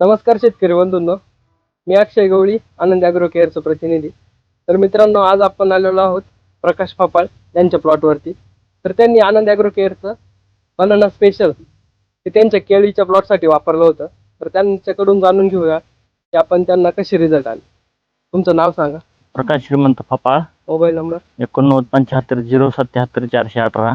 नमस्कार शेतकरी बंधूंनो. मी अक्षय गवळी आनंद अॅग्रो केअरचा प्रतिनिधी. तर मित्रांनो आज आपण आलेलो आहोत प्रकाश फापाळ यांच्या प्लॉटवरती तर त्यांनी आनंद अॅग्रो केअरचं बनाना स्पेशल ते त्यांच्या केळीच्या प्लॉटसाठी वापरलं होतं. तर त्यांच्याकडून जाणून घेऊया की आपण त्यांना कसे रिझल्ट आले. तुमचं नाव सांगा. प्रकाश श्रीमंत फपाळ मोबाईल नंबर. एकोणनव्वद पंच्याहत्तर झिरो सत्याहत्तर चारशे अठरा.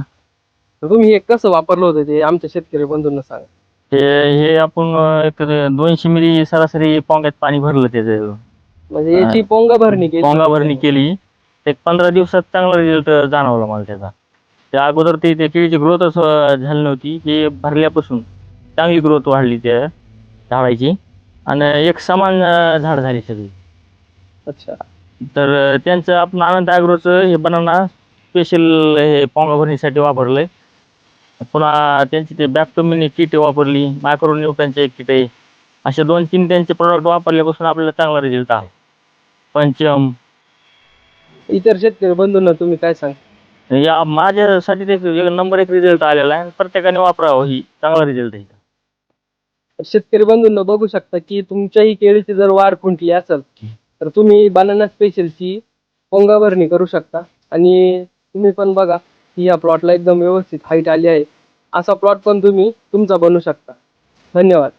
तर तुम्ही हे कसं वापरलं होतं ते आमच्या शेतकरी बंधूंना सांगा. हे हे आपण एक दोनशे मिली सरासरी पोंग्यात पाणी भरलं त्याचं. म्हणजे याची पोंगा भरणी केली. पोंगा भरणी केली. एक पंधरा दिवसात चांगला रिझल्ट जाणवला मला त्याचा. त्या अगोदर ते त्या केळीची ग्रोथच झाली नव्हती. की भरल्यापासून चांगली ग्रोथ वाढली त्या झाडाची. आणि एक समान झाड झाली सगळी. अच्छा. तर त्यांचं आपण आनंद ॲग्रोचं हे बनाना स्पेशल हे पोंगा भरणीसाठी वापरलंय. पुन्हा त्यांची ते बॅक्टोमिनी किट वापरली मायक्रो न्यूटनचे एक किट आहे. असे दोन तीन त्यांचे प्रोडक्ट वापरल्यापासून आपल्याला चांगला रिझल्ट आला. पंचम. इतर शेतकरी बंधूंना तुम्ही काय सांग? या माझ्यासाठी ते एक नंबर एक रिझल्ट आलेला आहे प्रत्येकाने वापरावं ही चांगला रिझल्ट आहे. शेतकरी बंधूंना बघू शकता की तुमच्याही केळीची जर वाढ खुंटली असेल तर तुम्ही बनाना स्पेशलची पोंगा भरणी करू शकता. आणि तुम्ही पण बघा की या प्लॉटला एकदम व्यवस्थित हाईट आली आहे. असा प्लॉट पण तुम्ही तुमचा बनवू शकता. धन्यवाद.